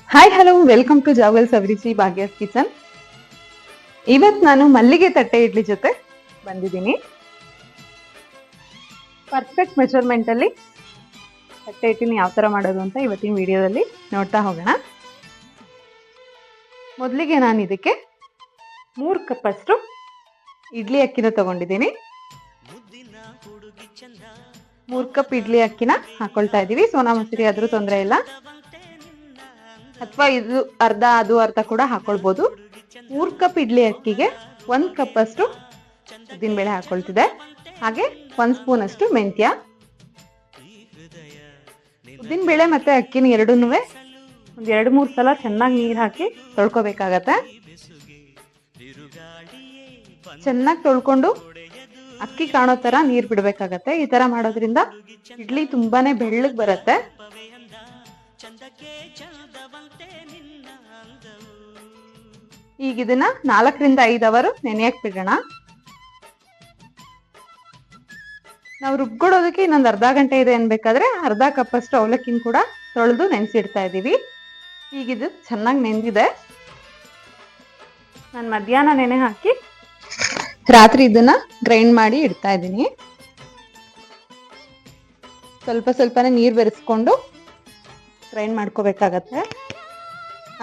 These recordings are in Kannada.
ಹಾಯ್ ಹಲೋ ವೆಲ್ಕಮ್ ಟು ಜಾವಲ್ ಸವರಿಸಿ ಭಾಗ್ಯ ಕಿಚನ್ ಇವತ್ ನಾನು ಮಲ್ಲಿಗೆ ತಟ್ಟೆ ಇಡ್ಲಿ ಜೊತೆ ಬಂದಿದ್ದೀನಿ. ಪರ್ಫೆಕ್ಟ್ ಮೆಜರ್ಮೆಂಟ್ ಅಲ್ಲಿ ತಟ್ಟೆ ಇಟ್ಟಿನ, ಯಾವ ತರ ಮಾಡೋದು ಅಂತ ಇವತ್ತಿನ ವಿಡಿಯೋದಲ್ಲಿ ನೋಡ್ತಾ ಹೋಗೋಣ. ಮೊದಲಿಗೆ ನಾನು ಇದಕ್ಕೆ ಮೂರು ಕಪ್ ಅಷ್ಟು ಇಡ್ಲಿ ಅಕ್ಕಿನ ತಗೊಂಡಿದ್ದೀನಿ. ಮೂರು ಕಪ್ ಇಡ್ಲಿ ಅಕ್ಕಿನ ಹಾಕೊಳ್ತಾ ಇದ್ದೀವಿ. ಸೋನಾ ಮಸೂರಿ ಆದ್ರೂ ತೊಂದರೆ ಇಲ್ಲ. ಅಥವಾ ಇದು ಅರ್ಧ, ಅದು ಅರ್ಧ ಕೂಡ ಹಾಕೊಳ್ಬೋದು. ಮೂರು ಕಪ್ ಇಡ್ಲಿ ಅಕ್ಕಿಗೆ ಒಂದು ಕಪ್ ಅಷ್ಟು ಉದ್ದಿನ ಬೇಳೆ ಹಾಕೊಳ್ತಿದೆ. ಹಾಗೆ ಒಂದು ಸ್ಪೂನ್ ಅಷ್ಟು ಮೆಂತ್ಯ. ಉದ್ದಿನ ಬೇಳೆ ಮತ್ತೆ ಅಕ್ಕಿನ ಎರಡನ್ನೂ ಒಂದು ಎರಡು, ಮೂರು ಸಲ ಚೆನ್ನಾಗಿ ನೀರು ಹಾಕಿ ತೊಳ್ಕೊಬೇಕಾಗತ್ತೆ. ಚೆನ್ನಾಗಿ ತೊಳ್ಕೊಂಡು ಅಕ್ಕಿ ಕಾಣೋ ತರ ನೀರ್ ಬಿಡ್ಬೇಕಾಗತ್ತೆ. ಈ ತರ ಮಾಡೋದ್ರಿಂದ ಇಡ್ಲಿ ತುಂಬಾನೇ ಬೆಳ್ಳಗ್ ಬರುತ್ತೆ. ಈಗ ಇದನ್ನ ನಾಲ್ಕರಿಂದ ಐದು ಅವರು ನೆನೆಯಕ್ ಬಿಡೋಣ. ನಾವು ರುಬ್ಕೊಡೋದಕ್ಕೆ ಇನ್ನೊಂದು ಅರ್ಧ ಗಂಟೆ ಇದೆ ಅನ್ಬೇಕಾದ್ರೆ ಅರ್ಧ ಕಪ್ ಅಷ್ಟು ಅವಲಕ್ಕಿನ ಕೂಡ ತೊಳೆದು ನೆನೆಸಿಡ್ತಾ ಇದ್ದೀವಿ. ಈಗ ಇದು ಚೆನ್ನಾಗಿ ನೆಂದಿದೆ. ನಾನು ಮಧ್ಯಾಹ್ನ ನೆನೆ ಹಾಕಿ ರಾತ್ರಿ ಇದನ್ನ ಗ್ರೈಂಡ್ ಮಾಡಿ ಇಡ್ತಾ ಇದ್ದೀನಿ. ಸ್ವಲ್ಪ ಸ್ವಲ್ಪನೇ ನೀರು ಬೆರೆಸ್ಕೊಂಡು ಗ್ರೈಂಡ್ ಮಾಡ್ಕೋಬೇಕಾಗತ್ತೆ.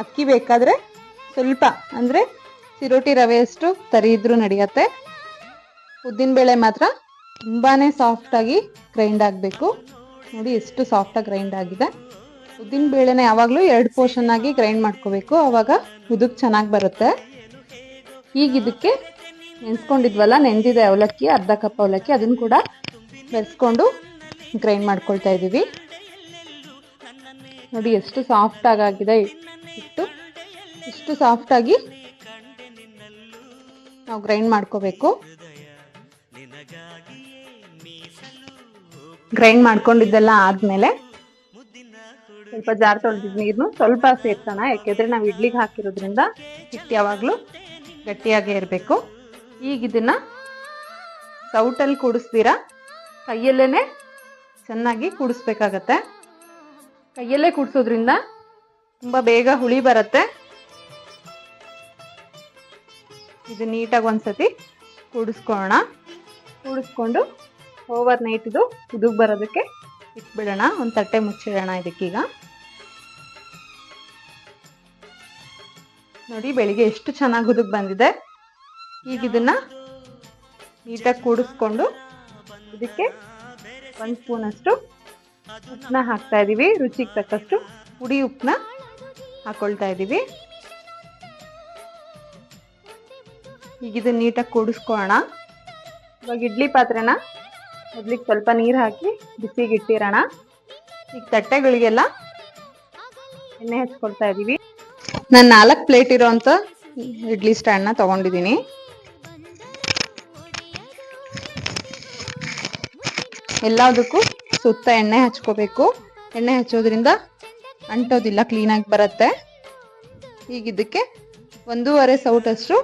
ಅಕ್ಕಿ ಬೇಕಾದರೆ ಸ್ವಲ್ಪ, ಅಂದರೆ ಸಿರೋಟಿ ರವೆಯಷ್ಟು ತರಿ ಇದ್ರೂ ನಡೆಯತ್ತೆ. ಉದ್ದಿನಬೇಳೆ ಮಾತ್ರ ತುಂಬಾ ಸಾಫ್ಟಾಗಿ ಗ್ರೈಂಡ್ ಆಗಬೇಕು. ನೋಡಿ ಎಷ್ಟು ಸಾಫ್ಟಾಗಿ ಗ್ರೈಂಡ್ ಆಗಿದೆ. ಉದ್ದಿನ ಬೇಳೆನ ಯಾವಾಗಲೂ ಎರಡು ಪೋರ್ಷನ್ ಆಗಿ ಗ್ರೈಂಡ್ ಮಾಡ್ಕೋಬೇಕು. ಆವಾಗ ಉದುಕ್ ಚೆನ್ನಾಗಿ ಬರುತ್ತೆ. ಈಗ ಇದಕ್ಕೆ ನೆನೆಸ್ಕೊಂಡಿದ್ವಲ್ಲ ನೆಂದಿದೆ ಅವಲಕ್ಕಿ, ಅರ್ಧ ಕಪ್ ಅವಲಕ್ಕಿ, ಅದನ್ನು ಕೂಡ ಬೆರೆಸ್ಕೊಂಡು ಗ್ರೈಂಡ್ ಮಾಡ್ಕೊಳ್ತಾ ಇದ್ದೀವಿ ನೋಡಿ, ಎಷ್ಟು ಸಾಫ್ಟ್ ಆಗಿದೆ ಇಷ್ಟು. ಇಷ್ಟು ಸಾಫ್ಟಾಗಿ ನಾವು ಗ್ರೈಂಡ್ ಮಾಡ್ಕೋಬೇಕು. ಗ್ರೈಂಡ್ ಮಾಡ್ಕೊಂಡಿದ್ದೆಲ್ಲ ಆದ್ಮೇಲೆ ಸ್ವಲ್ಪ ಜಾರ್ ತೊಳೆದಿದ್ ನೀರ್ನು ಸ್ವಲ್ಪ ಸೇರ್ಸೋಣ, ಯಾಕೆಂದ್ರೆ ನಾವು ಇಡ್ಲಿಗೆ ಹಾಕಿರೋದ್ರಿಂದ ಹಿಟ್ಟು ಯಾವಾಗಲೂ ಗಟ್ಟಿಯಾಗೇ ಇರಬೇಕು. ಈಗ ಇದನ್ನ ಸೌಟಲ್ಲಿ ಕೂಡಿಸ್ತೀರಾ? ಕೈಯಲ್ಲೇನೆ ಚೆನ್ನಾಗಿ ಕೂಡಿಸ್ಬೇಕಾಗತ್ತೆ. ಕೈಯಲ್ಲೇ ಕೂಡಿಸೋದ್ರಿಂದ ತುಂಬ ಬೇಗ ಹುಳಿ ಬರುತ್ತೆ. ಇದು ನೀಟಾಗಿ ಒಂದ್ಸತಿ ಕೂಡಿಸ್ಕೊಳ್ಳೋಣ ಕೂಡಿಸ್ಕೊಂಡು ಓವರ್ ನೈಟ್ ಇದು ಉದುಗ್ ಬರೋದಕ್ಕೆ ಇಟ್ಬಿಡೋಣ. ಒಂದು ತಟ್ಟೆ ಮುಚ್ಚಿಡೋಣ ಇದಕ್ಕೀಗ. ನೋಡಿ ಬೆಳಿಗ್ಗೆ ಎಷ್ಟು ಚೆನ್ನಾಗಿ ಉದುಗ್ ಬಂದಿದೆ. ಈಗ ಇದನ್ನ ನೀಟಾಗಿ ಕೂಡಿಸ್ಕೊಂಡು ಇದಕ್ಕೆ ಒಂದು ಸ್ಪೂನ್ ಅಷ್ಟು ಉಪ್ಪನ್ನ ಹಾಕ್ತಾ ಇದ್ದೀವಿ ರುಚಿಗೆ ತಕ್ಕಷ್ಟು ಪುಡಿ ಉಪ್ಪನ್ನ ಹಾಕ್ಕೊಳ್ತಾ ಇದ್ದೀವಿ ಈಗ ಇದನ್ನ ನೀಟಾಗಿ ಕೂಡಿಸ್ಕೊಳ್ಳೋಣ. ಇವಾಗ ಇಡ್ಲಿ ಪಾತ್ರೆನ ಮೊದಲಿಗೆ ಸ್ವಲ್ಪ ನೀರು ಹಾಕಿ ಬಿಸಿಗೆ ಇಟ್ಟಿರೋಣ. ಈಗ ತಟ್ಟೆಗಳಿಗೆಲ್ಲ ಎಣ್ಣೆ ಹಚ್ಕೊಳ್ತಾ ಇದ್ದೀವಿ ನಾನು ನಾಲ್ಕು ಪ್ಲೇಟ್ ಇರೋಂಥ ಇಡ್ಲಿ ಸ್ಟ್ಯಾಂಡ್ನ ತೊಗೊಂಡಿದ್ದೀನಿ ಎಲ್ಲದಕ್ಕೂ ಸುತ್ತ ಎಣ್ಣೆ ಹಚ್ಕೋಬೇಕು. ಎಣ್ಣೆ ಹಚ್ಚೋದ್ರಿಂದ ಅಂಟೋದಿಲ್ಲ ಕ್ಲೀನಾಗಿ ಬರುತ್ತೆ. ಈಗ ಇದಕ್ಕೆ ಒಂದೂವರೆ ಸೌಟಷ್ಟು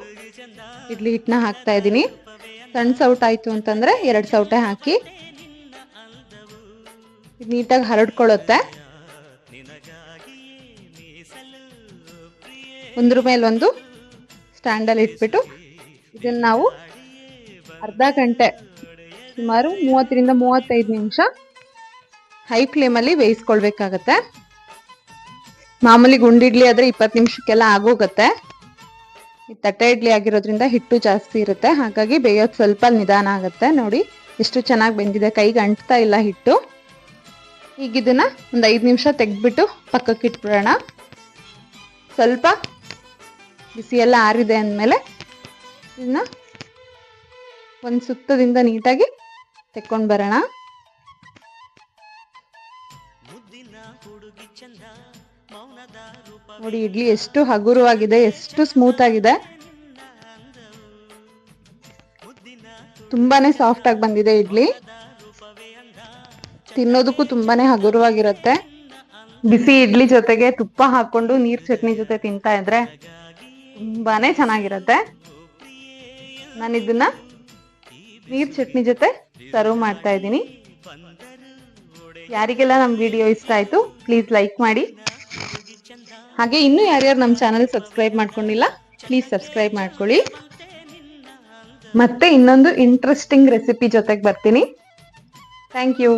ಇಡ್ಲಿ ಹಿಟ್ಟನ್ನ ಹಾಕ್ತಾ ಇದ್ದೀನಿ. ಸಣ್ಣ ಸೌಟ್ ಆಯಿತು ಅಂತಂದರೆ ಎರಡು ಸೌಟೆ ಹಾಕಿ ನೀಟಾಗಿ ಹರಡ್ಕೊಳ್ಳುತ್ತೆ. ಒಂದ್ರ ಮೇಲೊಂದು ಸ್ಟ್ಯಾಂಡಲ್ಲಿ ಇಟ್ಬಿಟ್ಟು ಇದನ್ನು ನಾವು ಅರ್ಧ ಗಂಟೆ ಸುಮಾರು ಮೂವತ್ತರಿಂದ ಮೂವತ್ತೈದು ನಿಮಿಷ ಹೈ ಫ್ಲೇಮಲ್ಲಿ ಬೇಯಿಸ್ಕೊಳ್ಬೇಕಾಗತ್ತೆ. ಮಾಮೂಲಿ ಗುಂಡಿಡ್ಲಿ ಆದರೆ ಇಪ್ಪತ್ತು ನಿಮಿಷಕ್ಕೆಲ್ಲ ಆಗೋಗುತ್ತೆ. ಈ ತಟ್ಟೆ ಇಡ್ಲಿ ಆಗಿರೋದ್ರಿಂದ ಹಿಟ್ಟು ಜಾಸ್ತಿ ಇರುತ್ತೆ. ಹಾಗಾಗಿ ಬೇಯೋದು ಸ್ವಲ್ಪ ನಿಧಾನ ಆಗುತ್ತೆ. ನೋಡಿ, ಎಷ್ಟು ಚೆನ್ನಾಗಿ ಬೆಂದಿದೆ. ಕೈಗೆ ಅಂಟ್ತಾ ಇಲ್ಲ ಹಿಟ್ಟು. ಈಗ ಇದನ್ನ ಒಂದು ಐದು ನಿಮಿಷ ತೆಗೆದ್ಬಿಟ್ಟು ಪಕ್ಕಕ್ಕೆ ಇಟ್ಬಿಡೋಣ. ಸ್ವಲ್ಪ ಬಿಸಿ ಎಲ್ಲ ಆರಿದೆ ಅಂದಮೇಲೆ ಇದನ್ನ ಒಂದು ಸುತ್ತದಿಂದ ನೀಟಾಗಿ ತೆಕ್ಕೊಂಡು ಬರೋಣ. ನೋಡಿ, ಇಡ್ಲಿ ಎಷ್ಟು ಹಗುರವಾಗಿದೆ, ಎಷ್ಟು ಸ್ಮೂತ್ ಆಗಿದೆ. ತುಂಬಾನೇ ಸಾಫ್ಟ್ ಆಗಿ ಬಂದಿದೆ ಇಡ್ಲಿ. ತಿನ್ನೋದಕ್ಕೂ ತುಂಬಾನೇ ಹಗುರವಾಗಿರುತ್ತೆ. ಬಿಸಿ ಇಡ್ಲಿ ಜೊತೆಗೆ ತುಪ್ಪ ಹಾಕೊಂಡು ನೀರ್ ಚಟ್ನಿ ಜೊತೆ ತಿಂತಾ ಇದ್ರೆ ತುಂಬಾನೇ ಚೆನ್ನಾಗಿರುತ್ತೆ. ನಾನು ನೀರ್ ಚಟ್ನಿ ಜೊತೆ ಸರ್ವ್ ಮಾಡ್ತಾ ಇದ್ದೀನಿ. ಯಾರಿಗೆಲ್ಲ ನಮ್ಮ ವಿಡಿಯೋ ಇಷ್ಟ ಆಯ್ತು ಪ್ಲೀಸ್ ಲೈಕ್ ಮಾಡಿ. ಹಾಗೆ ಇನ್ನೂ ಯಾರ್ಯಾರು ನಮ್ಮ ಚಾನಲ್ ಸಬ್ಸ್ಕ್ರೈಬ್ ಮಾಡ್ಕೊಂಡಿಲ್ಲ ಪ್ಲೀಸ್ ಸಬ್ಸ್ಕ್ರೈಬ್ ಮಾಡ್ಕೊಳ್ಳಿ. ಮತ್ತೆ ಇನ್ನೊಂದು ಇಂಟ್ರೆಸ್ಟಿಂಗ್ ರೆಸಿಪಿ ಜೊತೆಗೆ ಬರ್ತೀನಿ. Thank you